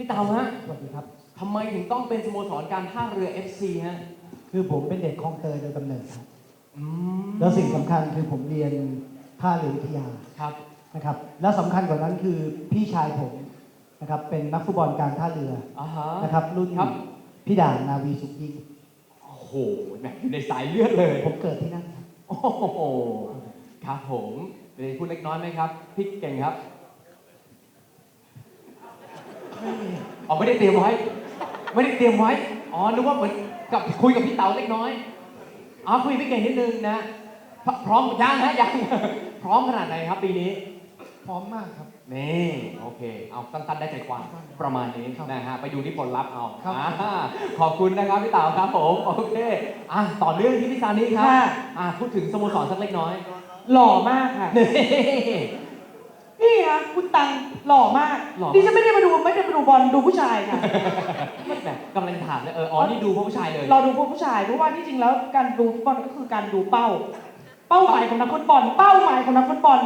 พี่เตาฮะสวัสดีครับ ทำไมถึงต้องเป็นสโมสรการท่าเรือ FC ฮะ คือผมเป็นเด็กคลองเตยโดยกำเนิดครับ อืมแล้วสิ่งสำคัญคือผมเรียนท่าเรือวิทยาครับ นะครับ แล้วสำคัญกว่านั้นคือพี่ชายผมนะครับเป็นนักฟุตบอลการท่าเรืออ่าฮะ นะครับ รุ่นครับ พี่ด่างนาวีสุขยิ่งโอ้โหแหมอยู่ในสายเลือดเลย ผมเกิดที่นั่นครับ โอ้โห ครับผมเดี๋ยวพูดเล็กน้อยไหมครับ พี่เก่งครับ อ๋อไม่ได้เตรียมไว้ ไม่ได้เตรียมไว้ อ๋อนึกว่าเหมือนกับคุยกับพี่เต๋าเล็กน้อย อ๋อคุยกับพี่เก่งนิดนึงนะพพร้อมยังฮะยัง พร้อมขนาดไหนครับปีนี้ พร้อมมากครับ นี่โอเค เอาสั้นๆได้ใจความประมาณนี้ครับนะฮะไปดูที่ผลลัพธ์เอาครับอ่าขอบคุณนะครับพี่เต๋าครับผมโอเคอะต่อเรื่องที่พี่ซานิครับค่ะอะพูดถึงสโมสรสักเล็กน้อย หล่อมากค่ะ นี่นี่คะคุณตังหล่อมากหล่อดิฉันไม่ได้มาดูไม่ได้มาดูบอลดูผู้ชายค่ะแบบกำลังถามเลยเอออ๋อนี่ดูเพราะผู้ชายเลยเราดูพวกผู้ชายเพราะว่าที่จริงแล้วการดูฟุตบอลก็คือการดูเป้า เป้าหมายของนักฟุตบอล เป้าหมายของนักฟุตบอล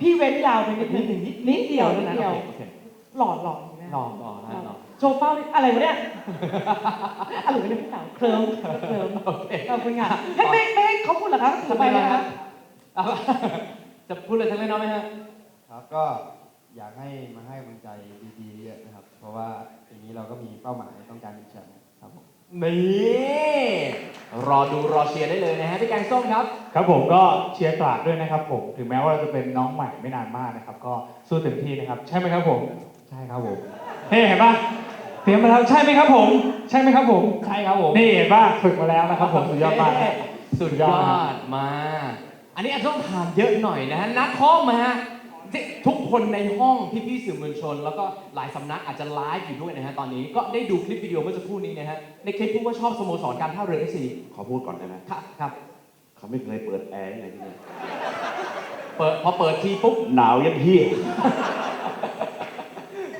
พี่เว้นยาวไปนิดนึงนิดเดียวนิดเดียว โอเคหล่อหล่อหล่อหล่อนะหล่อโชว์เป้าดิอะไรวะเนี่ย อะไรวะเนี่ยพี่สาวเคลิ้มเคลิ้มโอเคขอบคุณค่ะให้ไม่ไม่ให้เขาพูดเหรอคะทำไมนะนะฮะเอาจะพูดอะไรสักเล็กน้อยไหมฮะ ครับก็อยากให้มาให้กำลังใจดีๆเยอะนะครับ เพราะว่าปีนี้เราก็มีเป้าหมายต้องการเป็นแชมป์ครับผม นี่รอดูรอเชียร์ได้เลยนะฮะพี่แกงส้มครับ ครับผมก็เชียร์ตราดด้วยนะครับผมถึงแม้ว่าเราจะเป็นน้องใหม่ไม่นานมากนะครับ ก็สู้เต็มที่นะครับ ใช่ไหมครับผม ใช่ครับผมเฮ้เห็นปะเตรียมมาแล้วใช่ไหมครับผม ใช่ไหมครับผมใช่ครับผมนี่เห็นปะฝึกมาแล้วนะครับผมสุดยอดมากครับสุดยอดมาอันนี้อาจจะต้องถามเยอะหน่อยนะฮะนักข้อมมาฮะ ทุกคนในห้องพี่ๆสื่อมวลชน แล้วก็หลายสำนักอาจจะไลฟ์อยู่ด้วยนะฮะตอนนี้ก็ได้ดูคลิปวิดีโอเมื่อสักครู่นี้นะฮะในคลิปพูดว่าชอบสโมสรการท่าเรือเอฟซีขอพูดก่อนได้ไหมครับครับ เขาไม่เคยเปิดแอร์อะไรที่นี่เปิดพอเปิดทีปุ๊บหนาวยันเฮีย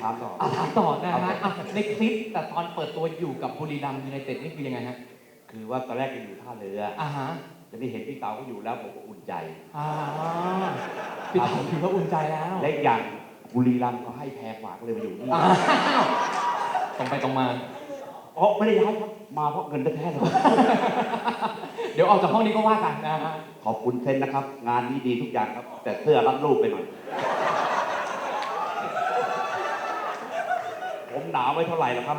ถามต่ออะถามต่อนะฮะอะในคลิปแต่ตอนเปิดตัวอยู่กับบุรีรัมย์ยูไนเต็ดนี่คือยังไงฮะ คือว่าตอนแรกก็อยู่ท่าเรืออ่าฮะจะได้เห็นพี่เต๋าก็อยู่แล้วผมก็อุ่นใจอ่าพี่ถามถือว่าอุ่นใจแล้วและอีกอย่างบุรีรัมย์เขาให้แพงกว่าก็เลยมาอยู่นี่อ้าวตรงไปตรงมาอ๋อไม่ได้ย้ายครับมาเพราะเงินแท้ๆเลยเดี๋ยวออกจากห้องนี้ก็ว่ากันนะฮะขอบคุณเซนนะครับ งานนี้ดีทุกอย่างครับ แต่เสื้อรัดรูปไปหน่อยผมหนาวไม่เท่าไหร่หรอกครับ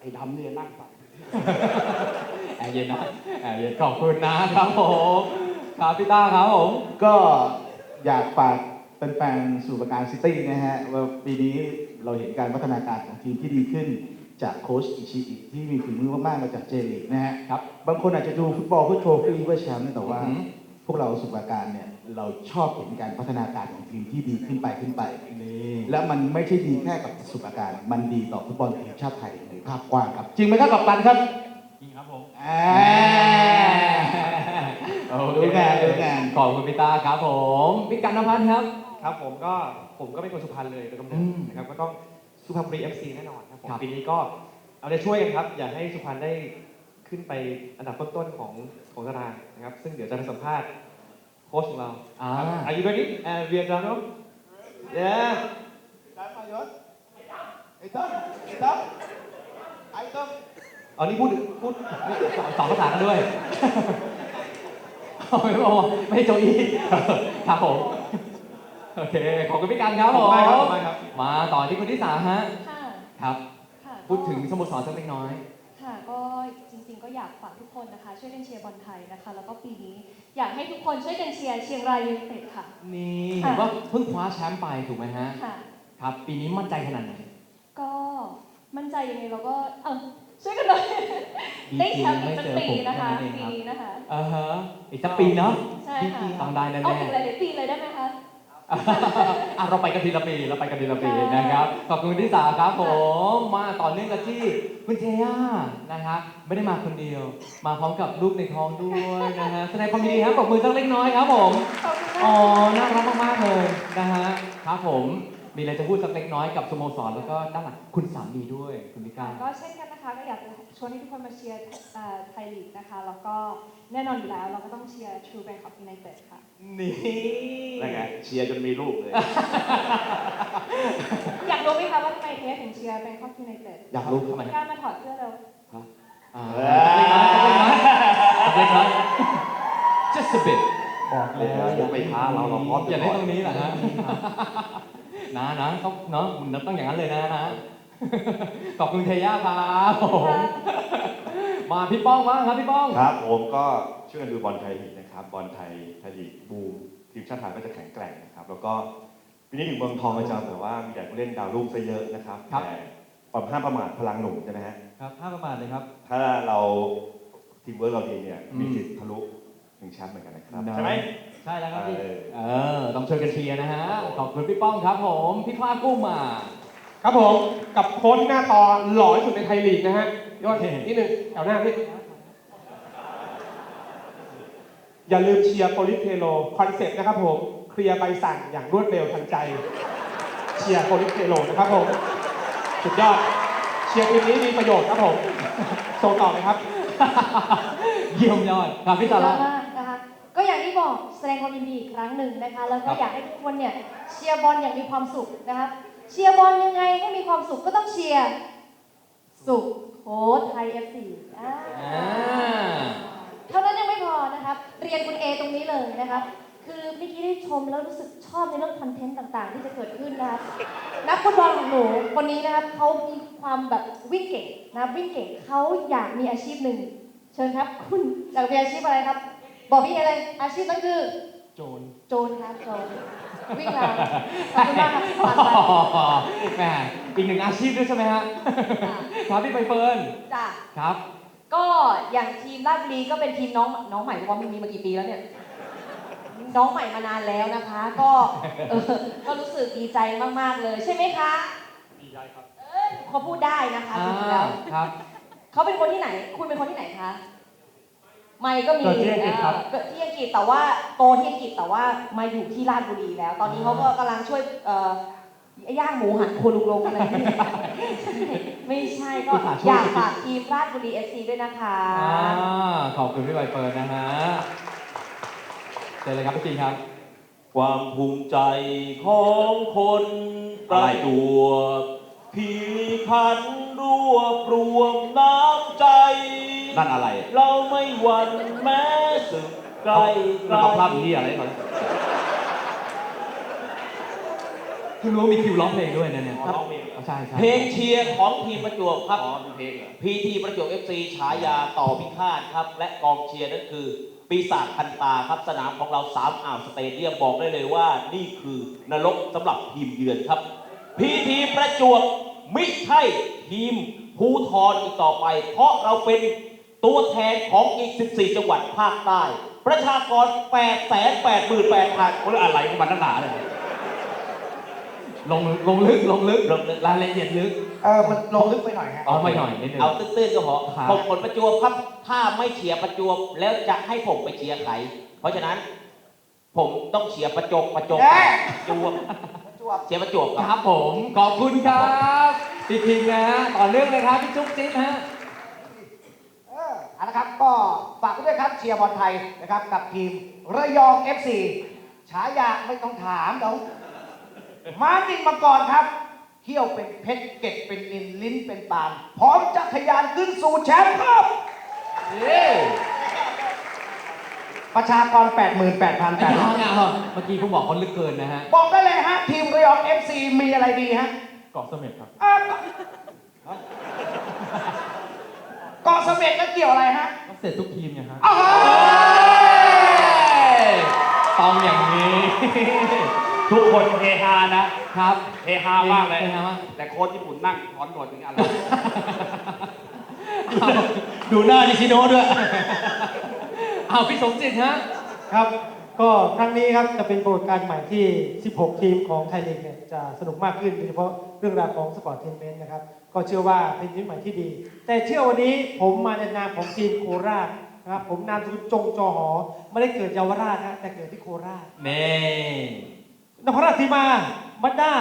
ไอ้ดำเนี่ยนั่งฟังแอร์ เย็นนะแอร์เย็นขอบคุณนะครับผมครับพี่ต้าครับผมก็อยากฝากแฟนๆสู่ประการซิตี้นะฮะว่าปีนี้เราเห็นการพัฒนาการของทีมที่ดีขึ้นจากโค้ชอิชิอิที่มีฝีมือมากๆมาจากเจลีกนะฮะครับบางคนอาจจะดูฟุตบอลเพื่อโทรฟี่เพื่อแชมป์นะแต่ว่าอือหือพวกเราสู่ประการเนี่ยเราชอบเห็นการพัฒนาการของทีมที่ดีขึ้นไปขึ้นไปนี่และมันไม่ใช่ดีแค่กับสุประการ มันดีต่อฟุตบอลทีมชาติไทยในภาพกว้างครับ จริงไหมครับกับตันครับจริง ครับผมอ่าโอเครู้งานรู้งาน ขอบคุณพี่ต้าครับผมพี่กันนภัทรครับ ครับผมก็ผมก็เป็นคนสุพรรณเลยโดยกำเนิอืดมนะครับก็ต้องสุพรรณบุรีเอฟซีแน่นอนครับผมครับ ปีนี้ก็เอาใจช่วยกันครับ อยากให้สุพรรณได้ขึ้นไปอันดับต้นๆของของตารางนะครับ ซึ่งเดี๋ยวจะไปสัมภาษณ์โค้ชของเรา อ่าอายุด้วยนี้แอนเวียดานมเย้ไอ้ต้นไอ้ต้นไอ้ต้น เอานี่พูดพูดสองสองภาษากันด้วยไม่บอกไม่โจอี้ครับผม โอเค ขอบคุณพี่กันครับขผอบมคุณมากครับขอบคุณมากครับมาต่อที่คนที่สามฮะค่ะครับค่ะพูดถึงสโมสรสักเล็กน้อย ค่ะ ก็จริง ๆ ก็อยากฝากทุกคนนะคะ ช่วยกันเชียร์บอลไทยนะคะ แล้วก็ปีนี้อยากให้ทุกคนช่วยกันเชียร์เชียงรายยูไนเต็ดค่ะ นี่ค่ะเห็นว่าเพิ่งคว้าแชมป์ไปถูกไหมฮะ ค่ะ ครับ ปีนี้มั่นใจขนาดไหน ก็มั่นใจยังไงเราก็ เออ ช่วยกันหน่อยได้แชมป์อีกสักปีนะคะดีปีจริงไม่เจอผมแค่นั้นเองครับนี้นะคะอ่าฮะอีกสักปีเนาะใช่ค่ะต้องได้แน่ๆเอาถึงหลายๆปีเลยได้ไหมคะอะเราไปกันทีละปีเราไปกันทีละปีค่ะนะครับขอบคุณที่สามครับผมมาต่อเนื่องกันที่คุณเทย่านะครับไม่ได้มาคนเดียว มาพร้อมกับลูกในท้องด้วยนะฮะแสดงความยินดีครับปรบมือสักเล็กน้อยครับผมขอบคุณอ๋อมากน่ารักมากๆเลยนะฮะครับผม มีอะไรจะพูดสักเล็กน้อยกับสโมสรแล้วก็ด้านหลังคุณสามีด้วยคุณมิก้าก็เช่นกันนะคะก็อยากจะชวนให้ทุกคนมาเชียร์เอ่อไทยลีกนะคะ แล้วก็แน่นอนอยู่แล้วเราก็ต้องเชียร์ True Bangkok United ค่ะ นี่นั่นไงเชียร์จนมีลูกเลย อยากรู้ไหมคะว่าทำไมเทสถึงเชียร์ Bangkok United อยากรู้ทำไมกล้ามาถอดเสื้อเร็วอ่าเล็กน้อยเล็กน้อย just a bit บอกแล้วอย่าไปท้าเราเราพร้อมอย่าได้ตรงนี้เหรอฮะ นะนะต้องเนาะมันต้องอย่างนั้นเลยนะนะขอบคุณเทย่าครับผมมาพี่ป้องบ้างครับพี่ป้องครับ ผมก็ช่วยกันดูบอลไทยลีกนะครับบอลไทยไทยลีกบูมทีมชาติไทยก็จะแข็งแกร่งนะครับแล้วก็ปีนี้ถึงเมืองทองก็จะแบบว่ามีแต่ผู้เล่นดาวรุ่งซะเยอะนะครับครับแต่ปรับห้ามประมาทพลังหนุ่มใช่ไหมฮะครับห้ามประมาทเลยครับ ถ้าเราทีมเวิร์กเราดีเนี่ยอืมมีสิทธิ์ทะลุถึงแชมป์เหมือนกันนะครับนะใช่ไหม ใช่แล้วครับพี่เออเออ ต้องช่วยกันเชียร์นะฮะ ขอบคุณพี่ป้องครับผม พี่ฟ้ากุ้งมา ครับผม กับโค้ชที่หน้าตอหล่อที่สุดในไทยลีกนะฮะยอดนิดหนึ่งแถวหน้าพี่ อย่าลืมเชียร์โปลิสเทโลคอนเซ็ปต์นะครับผม เคลียร์ใบสั่งอย่างรวดเร็วทันใจ เชียร์โปลิสเทโลนะครับผม สุดยอด เชียร์ทีมนี้มีประโยชน์ครับผม ส่งต่อเลยครับ เยี่ยมยอด ครับพี่สุตาดยละ บอกแสดงความยินดีอีกครั้งหนึ่งนะคะ แล้วก็อยากให้ทุกคนเนี่ยเชียร์บอลอย่างมีความสุขนะครับ เชียร์บอลยังไงให้มีความสุขก็ต้องเชียร์สุขโค้ชไทยเอฟซีอ่าเท่านั้นยังไม่พอนะครับ เรียนคุณเอตรงนี้เลยนะครับ คือเมื่อกี้ได้ชมแล้วรู้สึกชอบในเรื่องคอนเทนต์ต่างๆ ที่จะเกิดขึ้นนะครับนักฟุตบอลของหนูคนนี้นะครับเขามีความแบบวิ่งเก่งนะครับวิ่งเก่งเขาอยากมีอาชีพหนึ่งเชิญครับ คุณอยากมีอาชีพอะไรครับ บอกพี่เอเลยอาชีพนั้นคือ โจรโจรครับโจรวิ่งราวขอบคุณมากครับผ่านไปแหมอีกหนึ่งอาชีพด้วยใช่ไหมฮะครับพี่ใบเฟิร์นจ้ะครับ ก็อย่างทีมราชบุรีก็เป็นทีมน้องน้องใหม่เพราะว่ามันมีมากี่ปีแล้วเนี่ย น้องใหม่มานานแล้วนะคะ ก็เออก็รู้สึกดีใจมาก ๆ เลยใช่ไหมคะดีใจครับ เออเขาพูดได้นะคะอ่าจริงๆแล้วครับ เขาเป็นคนที่ไหน คุณเป็นคนที่ไหนคะ ไม่ก็มีเกิดที่อังกฤษครับ เกิดที่อังกฤษแต่ว่าโตที่อังกฤษแต่ว่ามาอยู่ที่ราชบุรีแล้ว ตอนนี้เขาก็กำลังช่วยเอ่อย่างหมูหันครัวลุงลงอะไรนี่ไม่ใช่ก็คุณหาช่วยอยากฝากทีมราชบุรีเอฟซีด้วยนะคะอ่าขอบคุณพี่ใบเฟิร์นนะฮะเชิญเลยครับพี่จีนครับ ความภูมิใจของคนประจวบพีพันรวบรวมน้ำใจ นั่นอะไรเราไม่หวั่นแม้สึกไกลไกลเราพลาดที่อะไรก่อนเพิ่งรู้ว่ามีคิวร้องเพลงด้วยนะเนี่ยร้องเพลงอ๋อใช่ใช่เพลงเชียร์ของทีมประจวบครับเพลงพีทีประจวบเอฟซีฉายาต่อพิฆาตครับ และกองเชียร์นั่นคือ ปีศาจพันตาครับ สนามของเราสามอ่าวสเตเดียมบอกได้เลยว่านี่คือนรกสำหรับทีมเยือนครับ พีทีประจวบไม่ใช่ทีมภูทรอีกต่อไป เพราะเราเป็น ตัวแทนของอีก 14 จังหวัดภาคใต้ ประชากร8 8 8 8 0 0 0คนอะไรของมันนักหนาเลยลงลงลึกลงลึกลงลึกรายละเอียดลึก เออมันลงลึกไปหน่อยฮะ อ๋อไม่หน่อยนิดนึงเอาตื้นๆก็พอครับ ผมคนประจวบครับถ้าไม่เชียร์ประจวบแล้วจะให้ผมไปเชียร์ใครเพราะฉะนั้น ผมต้องเชียร์ประจวบประจวบเอ๊ะ ประจวบ เชียร์ประจวบคครัรับบผม ขอบคุณครับ พี่พิงนะฮะต่อเนื่องเลยครับพี่จุ๊บจิ๊บฮะเออเอาละครับ ก็ฝากไว้ด้วยครับเชียร์บอลไทยนะครับ กับทีมระยอง FC ฉายาไม่ต้องถามเดี๋ยวมาติงมาก่อนครับเขี้ยวเป็นเพชรเก็ดเป็นนินลิ้นเป็นปานพร้อมจะทะยานขึ้นสู่แชมป์ครับเย้ประชากร 88,800ไม่ยังอะเมื่อกี้คุณบอกเขาลึกเกินนะฮะ บอกได้เลยฮะ ทีมระยอง FC มีอะไรดีฮะ เกาะเสม็ดครับอะ เกาะเสม็ดแล้วเกี่ยวอะไรฮะเสร็จทุกทีมเนี่ยฮะอ้าวต้องอย่างนี้ ทุกคนเฮฮานะครับเฮฮามากเลยเฮฮามากแต่โค้ชญี่ปุ่นนั่งถอนหนวดเป็นอะไร เอาดูหน้านิชิโนะด้วย เอาพี่สมจิตฮะ ครับ ก็ครั้งนี้ครับจะเป็นโปรการณ์ใหม่ที่ 16 ทีมของไทยลีกเนี่ยจะสนุกมากขึ้นโดยเฉพาะเรื่องราวของสปอร์ตทีมเมนต์นะครับ ก็เชื่อว่าเป็นทีมใหม่ที่ดี แต่เชื่อวันนี้ผมมาในนามของทีมโคราชนะครับผมนามสกุลจงจอหอ ไม่ได้เกิดเยาวราชนะแต่เกิดที่โคราชเน่นครราชสีมาบัดด้า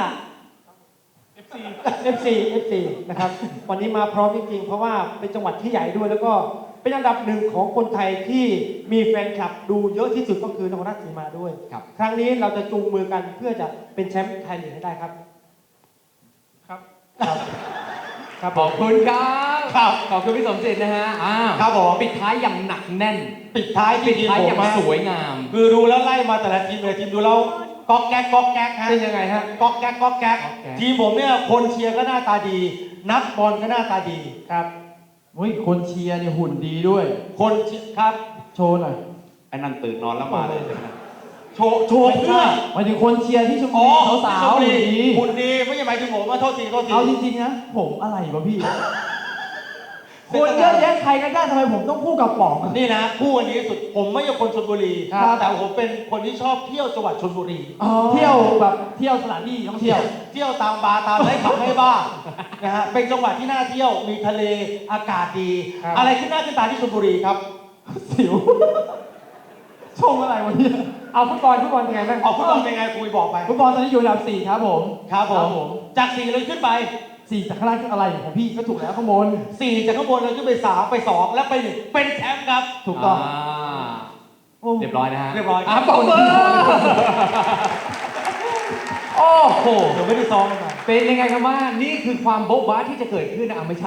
FC FC นะครับ วันนี้มาพร้อมจริงๆ เพราะว่าเป็นจังหวัดที่ใหญ่ด้วย แล้วก็เป็นอันดับหนึ่งของคนไทยที่มีแฟนคลับดูเยอะที่สุดก็คือนครราชสีมาด้วย ครับ ครั้งนี้เราจะจูงมือกันเพื่อจะเป็นแชมป์ไทยลีกให้ได้ครับ ครับ ครับครับขอบคุณครับครับขอบคุณพี่สมจิตนะฮะอ้าวครับผม ปิดท้ายอย่างหนักแน่น ปิดท้ายปิที่ดทีมท้ายผอย่างมฮะสวยงามคือดูแล้วไล่มาแต่ละทีมแต่ละทีมดูแล้วก๊อกแก๊กก๊อกแก๊กฮะเป็นยังไงฮะ ก๊อกแก๊กก๊อกแก๊กก๊อกแก๊ก ทีมผมเนี่ยคนเชียร์ก็หน้าตาดี นักบอลก็หน้าตาดีครับ เฮ้ยคนเชียร์เนี่ยหุ่นดีด้วย คนเชียร์ครับ โชว์หน่อยไอ้นั่นตื่นนอนแล้วมาเลย โชว์โชว์เพื่อ หมายถึงคนเชียร์ที่ชมอ๋อบุรีสาวๆที่หุ่นชลบุรีดีหุ่นดีไม่ใช่หมายถึงผมว่าโทษทีโทษที เอาจริงๆนะ ผมอะไรวะพี่ คนเยอะแยะใครก็ได้ทำไมผมต้องพูดกับป๋องอะ นี่นะคู่อันนี้สุดผมไม่ใช่คนชลบุรีครับ แต่ผมเป็นคนที่ชอบเที่ยวจังหวัดชลบุรี เที่ยวแบบเที่ยวสถานที่ท่องเที่ยว เที่ยวตามบาร์ตามไรขับให้บ้านะฮะเป็นจังหวัดที่น่าเที่ยวมีทะเลอากาศดี ครับ อะไรขึ้นหน้าขึ้นตาที่ชลบุรีครับ สิวชงอะไรวะเนี่ย เอาฟุตบอลฟุตบอลเป็นไงบ้างออกฟุตบอลเป็นไงคุยบอกไป ฟุตบอลตอนนี้อยู่อันดับสี่ครับผม ครับผครับมผม จากสี่เลยขึ้นไปสี่จากข้างล่างคืออะไรของพี่ก็ถูกแล้วข้างบนสี่จากข้างบนเลยขึ้นไปสามไปสองแล้วไปหนึ่งเป็นแชมป์ครับ ถูกต้องาโอ้เรียบร้อยนะฮะเรียบร้อยอะปรบมือโอ้โห เดี๋ยวไม่ได้ซ้อมกันมา เป็นยังไงครับว่านี่คือความโบ๊ะบ้าที่จะเกิดขึ้นนะอะไม่ใช่